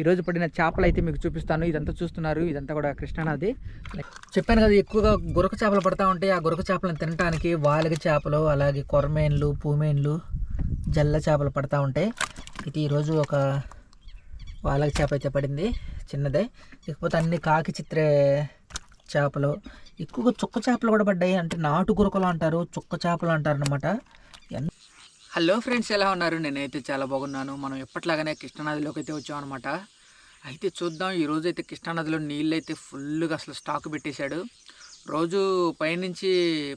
ఈరోజు పడిన చేపలు అయితే మీకు చూపిస్తాను. ఇదంతా చూస్తున్నారు. ఇదంతా కూడా కృష్ణానది. చెప్పాను కదా ఎక్కువగా గురక చేపలు పడతా ఉంటాయి ఆ గురక చేపలను తినడానికి వాలగ చేపలు అలాగే కొరమేన్లు పూమేన్లు జల్ల చేపలు పడతా ఉంటాయి. ఇది ఈరోజు ఒక వాలగ చేప అయితే పడింది. చిన్నదే. ఇకపోతే అన్ని కాకి చిత్రే చేపలు. ఎక్కువగా చుక్క చేపలు కూడా పడ్డాయి. అంటే నాటు గురకలు అంటారు చుక్క చేపలు అంటారు అనమాట హలో ఫ్రెండ్స్ ఎలా ఉన్నారు? నేనైతే చాలా బాగున్నాను. మనం ఎప్పట్లాగానే కృష్ణానదిలోకి అయితే వచ్చామన్నమాట. అయితే చూద్దాం ఈరోజు అయితే కృష్ణానదిలో నీళ్ళు అయితే ఫుల్గా అసలు స్టాక్ పెట్టేశాడు. రోజు పైనుంచి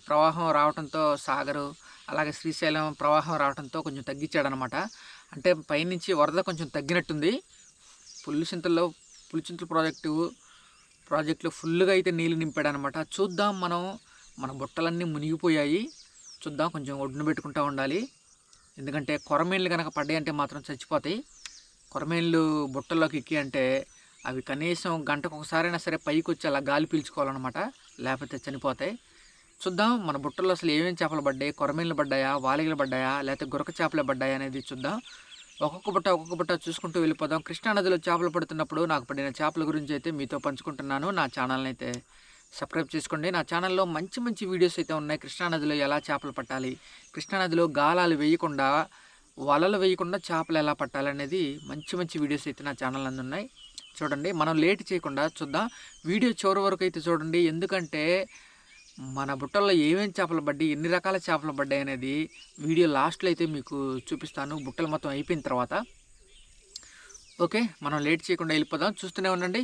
ప్రవాహం రావడంతో సాగరు అలాగే శ్రీశైలం ప్రవాహం రావడంతో కొంచెం తగ్గించాడనమాట అంటే పైనుంచి వరద కొంచెం తగ్గినట్టుంది. పులిచింతల్లో పులిచింతల ప్రాజెక్టు ప్రాజెక్టులో ఫుల్గా అయితే నీళ్ళు నింపాడనమాట చూద్దాం మనం మన బుట్టలన్నీ మునిగిపోయాయి. చూద్దాం కొంచెం ఒడ్డున పెట్టుకుంటూ ఉండాలి. ఎందుకంటే కొరమేళ్ళు కనుక పడ్డాయి అంటే మాత్రం చచ్చిపోతాయి. కొరమేళ్ళు బుట్టల్లోకి ఎక్కి అంటే అవి కనీసం గంటకు ఒకసారైనా సరే పైకి వచ్చి అలా గాలి పీల్చుకోవాలన్నమాట. లేకపోతే చనిపోతాయి. చూద్దాం మన బుట్టల్లో అసలు ఏమేమి చేపలు పడ్డాయి కొరమేళ్ళు పడ్డాయా వాలిగలు పడ్డాయా లేకపోతే గురక చేపలు పడ్డాయా అనేది చూద్దాం. ఒక్కొక్క బుట్ట ఒక్కొక్క బుట్ట చూసుకుంటూ వెళ్ళిపోదాం. కృష్ణానదిలో చేపలు పడుతున్నప్పుడు నాకు పడిన చేపల గురించి అయితే మీతో పంచుకుంటున్నాను. నా ఛానల్ని అయితే సబ్స్క్రైబ్ చేసుకోండి. నా ఛానల్లో మంచి మంచి వీడియోస్ అయితే ఉన్నాయి. కృష్ణానదిలో ఎలా చేపలు పట్టాలి కృష్ణానదిలో గాలాలు వేయకుండా వలలు వేయకుండా చేపలు ఎలా పట్టాలనేది మంచి మంచి వీడియోస్ అయితే నా ఛానల్ అందున్నాయి చూడండి మనం లేట్ చేయకుండా చూద్దాం. వీడియో చివరి వరకు అయితే చూడండి. ఎందుకంటే మన బుట్టల్లో ఏమేమి చేపలు పడ్డాయి ఎన్ని రకాల చేపలు పడ్డాయి అనేది వీడియో లాస్ట్లో అయితే మీకు చూపిస్తాను. బుట్టలు మొత్తం అయిపోయిన తర్వాత. ఓకే మనం లేట్ చేయకుండా వెళ్ళిపోదాం. చూస్తూనే ఉండండి.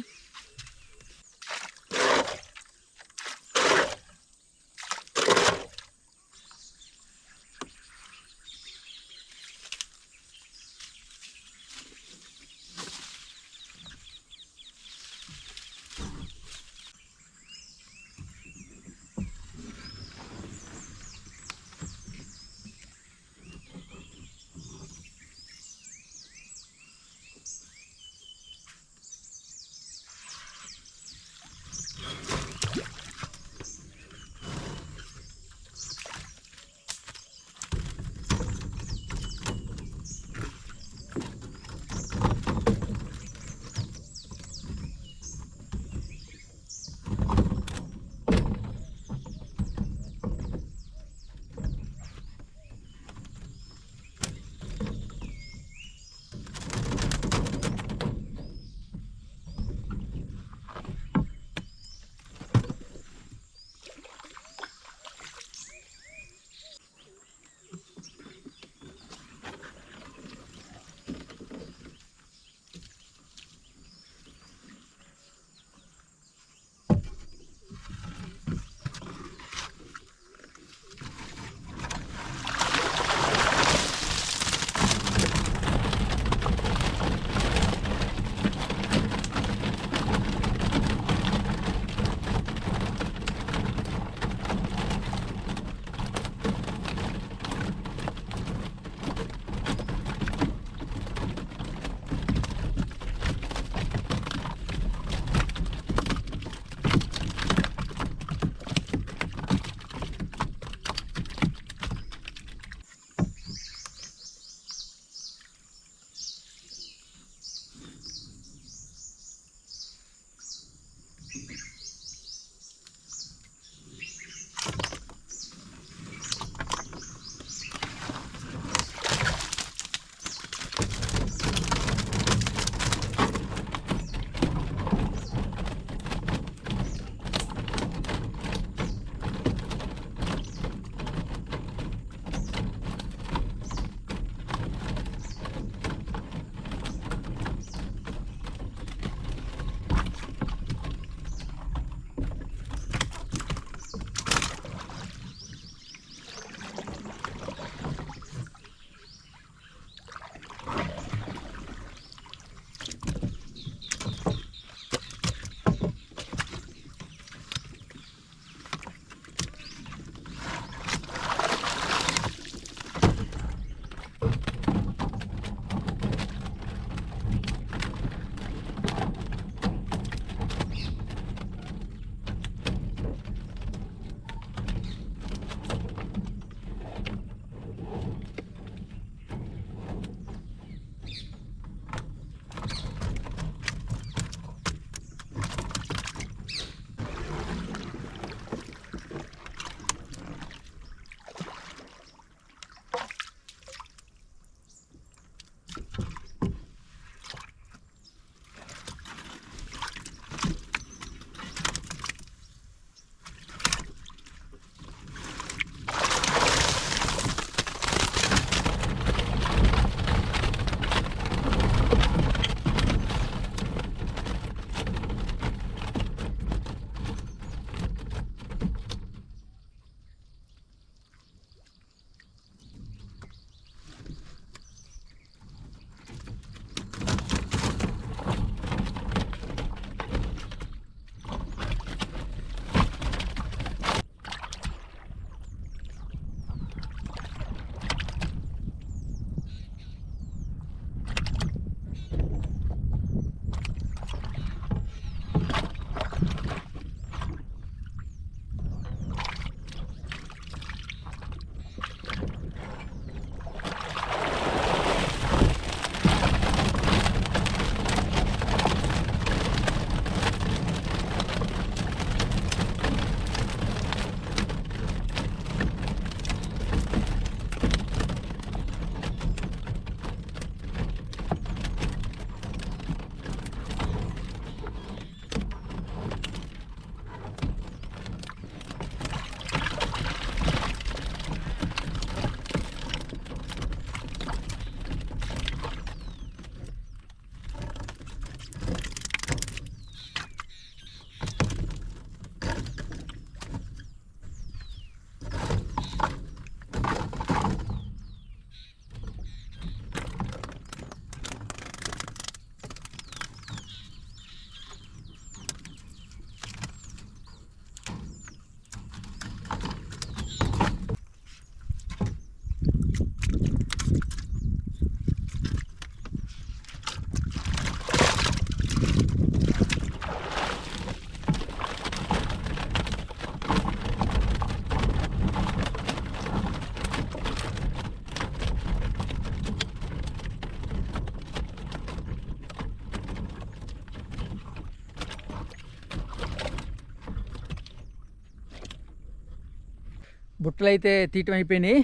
బుట్టలు అయితే తీయటం అయిపోయినాయి.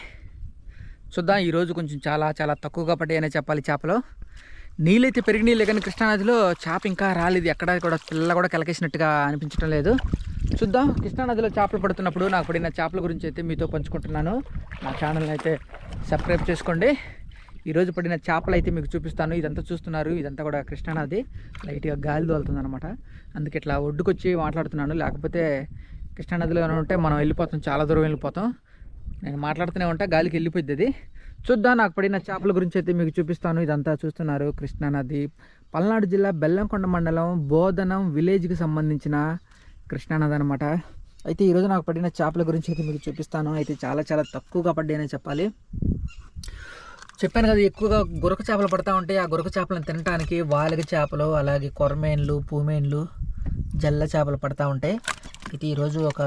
చూద్దాం ఈరోజు కొంచెం చాలా చాలా తక్కువగా పడ్డాయనే చెప్పాలి చేపలు. నీళ్ళైతే పెరిగి నీళ్ళు కానీ కృష్ణానదిలో చేప ఇంకా రాలేదు. ఎక్కడ కూడా పిల్ల కూడా కలకేసినట్టుగా అనిపించడం లేదు. చూద్దాం కృష్ణానదిలో చేపలు పడుతున్నప్పుడు నాకు పడిన చేపల గురించి అయితే మీతో పంచుకుంటున్నాను. నా ఛానల్ని అయితే సబ్స్క్రైబ్ చేసుకోండి. ఈరోజు పడిన చేపలు అయితే మీకు చూపిస్తాను. ఇదంతా చూస్తున్నారు. ఇదంతా కూడా కృష్ణానది. లైట్గా గాలి తోలుతుంది అనమాట అందుకే ఇట్లా ఒడ్డుకొచ్చి మాట్లాడుతున్నాను. లేకపోతే కృష్ణానదిలో ఏమైనా ఉంటే మనం వెళ్ళిపోతాం చాలా దూరం వెళ్ళిపోతాం. నేను మాట్లాడుతూనే ఉంటా గాలికి వెళ్ళిపోద్ది అది. చూద్దాం నాకు పడిన చేపల గురించి అయితే మీకు చూపిస్తాను. ఇదంతా చూస్తున్నారు కృష్ణానది. పల్నాడు జిల్లా బెల్లంకొండ మండలం బోధనం విలేజ్కి సంబంధించిన కృష్ణానది అనమాట అయితే ఈరోజు నాకు పడిన చేపల గురించి అయితే మీకు చూపిస్తాను. అయితే చాలా చాలా తక్కువగా పడ్డాయని చెప్పాలి. చెప్పాను కదా ఎక్కువగా గురక చేపలు పడతా ఉంటాయి ఆ గురక చేపలను తినడానికి వాలిగ చేపలు అలాగే కొరమేన్లు పూమేన్లు జల్ల చేపలు పడతా ఉంటాయి. అయితే ఈరోజు ఒక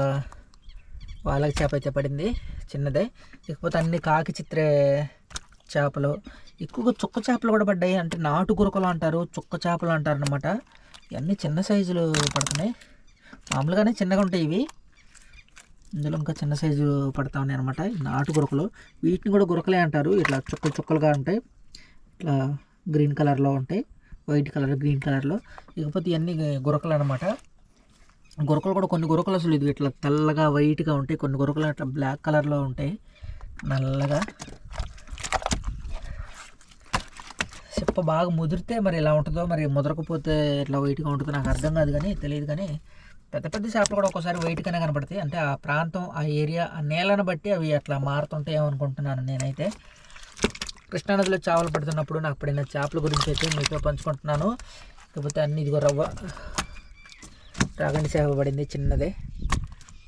వాళ్ళకి చేప అయితే పడింది చిన్నదే. ఇకపోతే అన్ని కాకి చిత్రే చేపలు. ఎక్కువగా చుక్క చేపలు కూడా పడ్డాయి. అంటే నాటు గురకలు అంటారు చుక్క చేపలు అంటారు అనమాట ఇవన్నీ చిన్న సైజులు పడుతున్నాయి. మామూలుగానే చిన్నగా ఉంటాయి ఇవి. ఇందులో ఇంకా చిన్న సైజు పడతా ఉన్నాయి అనమాట నాటు గురకలు. వీటిని కూడా గురకలే అంటారు. ఇట్లా చుక్కలు చుక్కలుగా ఉంటాయి. ఇట్లా గ్రీన్ కలర్లో ఉంటాయి. వైట్ కలర్ గ్రీన్ కలర్లో. ఇకపోతే ఇవన్నీ గురకలు అనమాట గురకలు కూడా కొన్ని గురకలు అసలు ఇది ఇట్లా తెల్లగా వైట్గా ఉంటాయి. కొన్ని గురకలు అట్లా బ్లాక్ కలర్లో ఉంటాయి. నల్లగా. చెప్ప బాగా ముదిరితే మరి ఎలా ఉంటుందో మరి ముదరకపోతే ఇట్లా వైట్గా ఉంటుందో నాకు అర్థం కాదు కానీ తెలియదు కానీ పెద్ద పెద్ద చేపలు కూడా ఒక్కోసారి వైట్గానే కనపడతాయి. అంటే ఆ ప్రాంతం ఆ ఏరియా ఆ నేలను బట్టి అవి అట్లా మారుతుంటాయి అనుకుంటున్నాను నేనైతే. కృష్ణానదిలో చేపలు పడుతున్నప్పుడు నాకు పడిన చేపల గురించి అయితే మీతో పంచుకుంటున్నాను. కాకపోతే అన్ని ఇదిగో రవ్వ. రాగండి చేప పడింది చిన్నదే.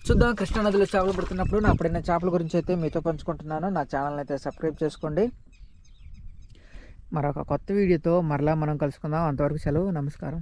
చూద్దాం కృష్ణానదిలో చేపలు పడుతున్నప్పుడు నా పడిన చేపల గురించి అయితే మీతో పంచుకుంటున్నాను. నా ఛానల్ అయితే సబ్స్క్రైబ్ చేసుకోండి. మరొక కొత్త వీడియోతో మరలా మనం కలుసుకుందాం. అంతవరకు సెలవు నమస్కారం.